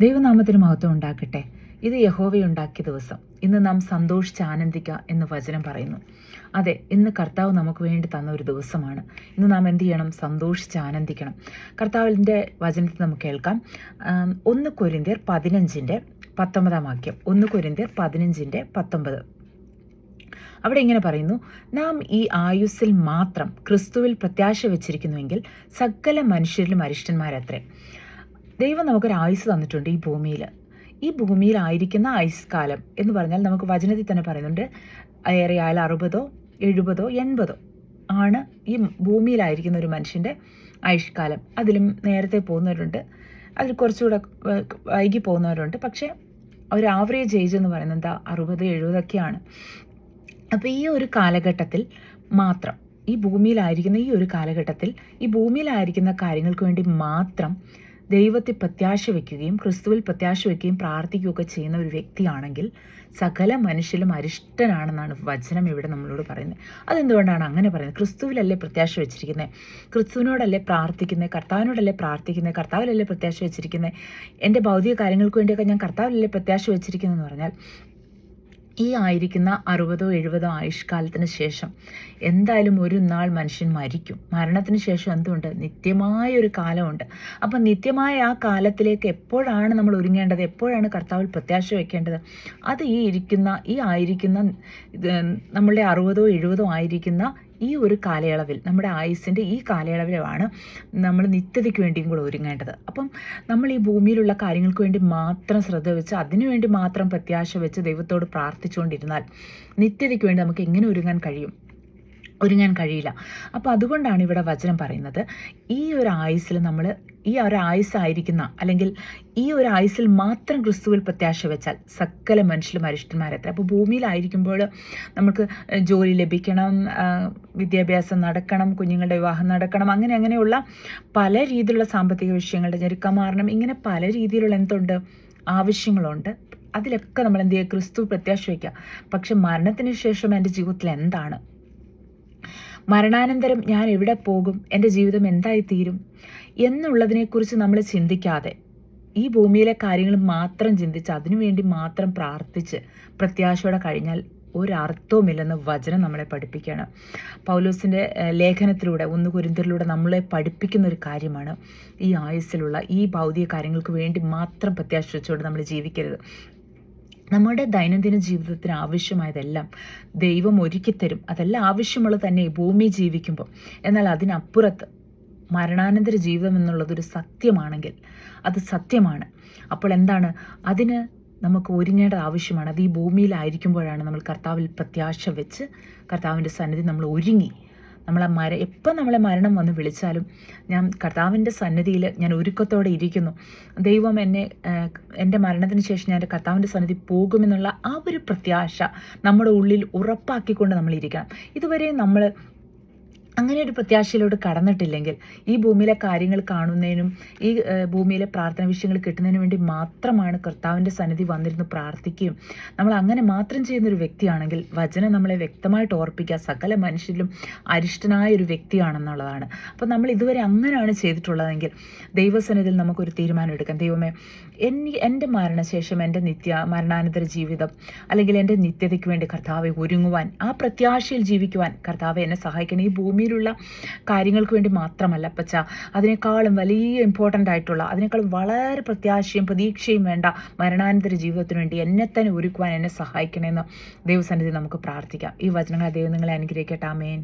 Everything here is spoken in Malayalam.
ദൈവനാമത്തിന് മഹത്വം ഉണ്ടാക്കട്ടെ. ഇത് യഹോവയുണ്ടാക്കിയ ദിവസം. ഇന്ന് നാം സന്തോഷിച്ച് ആനന്ദിക്കുക എന്ന് വചനം പറയുന്നു. അതെ ഇന്ന് കർത്താവ് നമുക്ക് വേണ്ടി തന്ന ഒരു ദിവസമാണ്. ഇന്ന് നാം എന്ത് ചെയ്യണം? സന്തോഷിച്ച് ആനന്ദിക്കണം. കർത്താവിന്റെ വചനത്തിൽ നമുക്ക് കേൾക്കാം. ഒന്ന് കൊരിന്തിയർ പതിനഞ്ചിന്റെ പത്തൊമ്പതാം വാക്യം. ഒന്ന് കൊരിന്തിയർ പതിനഞ്ചിന്റെ പത്തൊമ്പത്. അവിടെ ഇങ്ങനെ പറയുന്നു നാം ഈ ആയുസ്സിൽ മാത്രം ക്രിസ്തുവിൽ പ്രത്യാശ വെച്ചിരിക്കുന്നുവെങ്കിൽ സകല മനുഷ്യരിലും അരിഷ്ടന്മാരത്രേ. ദൈവം നമുക്കൊരു ആയുസ് തന്നിട്ടുണ്ട് ഈ ഭൂമിയിൽ ഈ ഭൂമിയിലായിരിക്കുന്ന ആയുഷ്കാലം എന്ന് പറഞ്ഞാൽ നമുക്ക് വചനത്തിൽ തന്നെ പറയുന്നുണ്ട് ഏറെയായാൽ അറുപതോ എഴുപതോ എൺപതോ ആണ് ഈ ഭൂമിയിലായിരിക്കുന്ന ഒരു മനുഷ്യന്റെ ആയുഷ്കാലം അതിലും നേരത്തെ പോകുന്നവരുണ്ട് അതിൽ കുറച്ചുകൂടെ വൈകി പോകുന്നവരുണ്ട്. പക്ഷേ ഒരു ആവറേജ് ഏജ് എന്ന് പറയുന്നത് എന്താ? അറുപത് എഴുപതൊക്കെയാണ്. അപ്പോൾ ഈ ഒരു കാലഘട്ടത്തിൽ മാത്രം ഈ ഭൂമിയിലായിരിക്കുന്ന ഈ ഒരു കാലഘട്ടത്തിൽ ഈ ഭൂമിയിലായിരിക്കുന്ന കാര്യങ്ങൾക്ക് വേണ്ടി മാത്രം ദൈവത്തെ പ്രത്യാശ വയ്ക്കുകയും ക്രിസ്തുവിൽ പ്രത്യാശ വയ്ക്കുകയും പ്രാർത്ഥിക്കുകയൊക്കെ ചെയ്യുന്ന ഒരു വ്യക്തിയാണെങ്കിൽ സകല മനുഷ്യരും അരിഷ്ടനാണെന്നാണ് വചനം ഇവിടെ നമ്മളോട് പറയുന്നത്. അതെന്തുകൊണ്ടാണ് അങ്ങനെ പറയുന്നത്? ക്രിസ്തുവിലല്ലേ പ്രത്യാശ വെച്ചിരിക്കുന്നത്? ക്രിസ്തുവിനോടല്ലേ പ്രാർത്ഥിക്കുന്നത്? കർത്താവിനോടല്ലേ പ്രാർത്ഥിക്കുന്നത്? കർത്താവിലല്ലേ പ്രത്യാശ വെച്ചിരിക്കുന്നത്? എന്റെ ഭൗതിക കാര്യങ്ങൾക്ക് വേണ്ടിയൊക്കെ ഞാൻ കർത്താവിലല്ലേ പ്രത്യാശ വെച്ചിരിക്കുന്നതെന്ന് പറഞ്ഞാൽ ഈ ആയിരിക്കുന്ന അറുപതോ എഴുപതോ ആയുഷ്കാലത്തിന് ശേഷം എന്തായാലും ഒരു നാൾ മനുഷ്യൻ മരിക്കും. മരണത്തിന് ശേഷം എന്തുണ്ട്? നിത്യമായ ഒരു കാലമുണ്ട്. അപ്പം നിത്യമായ ആ കാലത്തിലേക്ക് എപ്പോഴാണ് നമ്മൾ ഒരുങ്ങേണ്ടത്? എപ്പോഴാണ് കർത്താവിൽ പ്രത്യാശ വയ്ക്കേണ്ടത് അത് ഈ ഇരിക്കുന്ന ഈ ആയിരിക്കുന്ന നമ്മളുടെ അറുപതോ എഴുപതോ ആയിരിക്കുന്ന ഈ ഒരു കാലയളവിൽ നമ്മുടെ ആയുസ്സിന്റെ ഈ കാലയളവിലാണ് നമ്മൾ നിത്യതയ്ക്ക് വേണ്ടിയും കൂടെ ഒരുങ്ങേണ്ടത്. അപ്പം നമ്മൾ ഈ ഭൂമിയിലുള്ള കാര്യങ്ങൾക്ക് വേണ്ടി മാത്രം ശ്രദ്ധ വെച്ച് അതിനുവേണ്ടി മാത്രം പ്രത്യാശ വെച്ച് ദൈവത്തോട് പ്രാർത്ഥിച്ചുകൊണ്ടിരുന്നാൽ നിത്യതയ്ക്ക് വേണ്ടി നമുക്ക് എങ്ങനെ ഒരുങ്ങാൻ കഴിയും? ഒരുങ്ങാൻ കഴിയില്ല. അപ്പോൾ അതുകൊണ്ടാണ് ഇവിടെ വചനം പറയുന്നത്. ഈ ഒരു ആയുസ്സിൽ നമ്മൾ ഈ ഒരു ആയുസ്സായിരിക്കുന്ന അല്ലെങ്കിൽ ഈ ഒരു ആയുസ്സിൽ മാത്രം ക്രിസ്തുവിൽ പ്രത്യാശ വെച്ചാൽ സകല മനുഷ്യരും അരിഷ്ടന്മാരെത്ര. അപ്പോൾ ഭൂമിയിലായിരിക്കുമ്പോൾ നമുക്ക് ജോലി ലഭിക്കണം വിദ്യാഭ്യാസം നടക്കണം കുഞ്ഞുങ്ങളുടെ വിവാഹം നടക്കണം അങ്ങനെ അങ്ങനെയുള്ള പല രീതിയിലുള്ള സാമ്പത്തിക വിഷയങ്ങളുടെ ഞെരുക്കം മാറണം ഇങ്ങനെ പല രീതിയിലുള്ള എന്തുണ്ട്? ആവശ്യങ്ങളുണ്ട്. അതിലൊക്കെ നമ്മൾ എന്ത് ചെയ്യുക? ക്രിസ്തു പ്രത്യാശ വയ്ക്കുക പക്ഷെ മരണത്തിന് ശേഷം എന്റെ ജീവിതത്തിൽ എന്താണ്? മരണാനന്തരം ഞാൻ എവിടെ പോകും? എന്റെ ജീവിതം എന്തായി തീരും എന്നുള്ളതിനെക്കുറിച്ച് നമ്മൾ ചിന്തിക്കാതെ ഈ ഭൂമിയിലെ കാര്യങ്ങൾ മാത്രം ചിന്തിച്ച് അതിനുവേണ്ടി മാത്രം പ്രാർത്ഥിച്ച് പ്രത്യാശയോടെ കഴിഞ്ഞാൽ ഒരർത്ഥവുമില്ലെന്ന് വചനം നമ്മളെ പഠിപ്പിക്കുകയാണ്. പൗലോസിന്റെ ലേഖനത്തിലൂടെ ഒന്ന് കുരിന്തരിലൂടെ നമ്മളെ പഠിപ്പിക്കുന്ന ഒരു കാര്യമാണ് ഈ ആയുസ്സിലുള്ള ഈ ഭൗതിക കാര്യങ്ങൾക്ക് വേണ്ടി മാത്രം പ്രത്യാശിച്ചുകൊണ്ട് നമ്മൾ ജീവിക്കരുത്. നമ്മുടെ ദൈനംദിന ജീവിതത്തിന് ആവശ്യമായതെല്ലാം ദൈവം ഒരുക്കിത്തരും. അതെല്ലാം ആവശ്യമുള്ളത് തന്നെ ഭൂമി ജീവിക്കുമ്പോൾ എന്നാൽ അതിനപ്പുറത്ത് മരണാനന്തര ജീവിതം എന്നുള്ളതൊരു സത്യമാണെങ്കിൽ അത് സത്യമാണ്. അപ്പോൾ എന്താണ്? അതിന് നമുക്ക് ഒരുങ്ങേണ്ട ആവശ്യമാണ്. അത് ഈ ഭൂമിയിലായിരിക്കുമ്പോഴാണ് നമ്മൾ കർത്താവിൽ പ്രത്യാശ വെച്ച് കർത്താവിന്റെ സന്നിധി നമ്മൾ ഒരുങ്ങി നമ്മളെ മര എപ്പം നമ്മളെ മരണം വന്ന് വിളിച്ചാലും ഞാൻ കർത്താവിന്റെ സന്നിധിയിൽ ഞാൻ ഒരുക്കത്തോടെ ഇരിക്കുന്നു. ദൈവം എന്നെ എന്റെ മരണത്തിന് ശേഷം ഞാൻ കർത്താവിന്റെ സന്നിധി പോകുമെന്നുള്ള ആ ഒരു പ്രത്യാശ നമ്മുടെ ഉള്ളിൽ ഉറപ്പാക്കിക്കൊണ്ട് നമ്മൾ ഇരിക്കണം. ഇതുവരെ നമ്മൾ അങ്ങനെ ഒരു പ്രത്യാശയിലോട്ട് കടന്നിട്ടില്ലെങ്കിൽ ഈ ഭൂമിയിലെ കാര്യങ്ങൾ കാണുന്നതിനും ഈ ഭൂമിയിലെ പ്രാർത്ഥന വിഷയങ്ങൾ കിട്ടുന്നതിന് വേണ്ടി മാത്രമാണ് കർത്താവിന്റെ സന്നിധി വന്നിരുന്ന് പ്രാർത്ഥിക്കുകയും. നമ്മൾ അങ്ങനെ മാത്രം ചെയ്യുന്ന ഒരു വ്യക്തിയാണെങ്കിൽ വചനം നമ്മളെ വ്യക്തമായിട്ട് ഓർപ്പിക്കുക സകല മനുഷ്യരിലും അരിഷ്ടനായ ഒരു വ്യക്തിയാണെന്നുള്ളതാണ്. അപ്പോൾ നമ്മൾ ഇതുവരെ അങ്ങനെയാണ് ചെയ്തിട്ടുള്ളതെങ്കിൽ ദൈവസന്നിധിയിൽ നമുക്കൊരു തീരുമാനം എടുക്കാം. ദൈവമേ എന്നെ എന്റെ മരണശേഷം എന്റെ നിത്യ മരണാനന്തര ജീവിതം അല്ലെങ്കിൽ എന്റെ നിത്യതയ്ക്ക് വേണ്ടി കർത്താവെ ഒരുങ്ങുവാൻ ആ പ്രത്യാശയിൽ ജീവിക്കുവാൻ കർത്താവെ എന്നെ സഹായിക്കണം. ഈ ഭൂമിയിലുള്ള കാര്യങ്ങൾക്ക് വേണ്ടി മാത്രമല്ല പച്ച അതിനേക്കാളും വലിയ ഇമ്പോർട്ടന്റ് ആയിട്ടുള്ള അതിനേക്കാളും വളരെ പ്രത്യാശയും പ്രതീക്ഷയും വേണ്ട മരണാനന്തര ജീവിതത്തിന് വേണ്ടി എന്നെ തന്നെ ഒരുക്കുവാൻ എന്നെ സഹായിക്കണമെന്ന് ദൈവസന്നിധി നമുക്ക് പ്രാർത്ഥിക്കാം. ഈ വചനങ്ങൾ ദൈവം നിങ്ങളെ അനുഗ്രഹിക്കട്ടെ. ആമേൻ.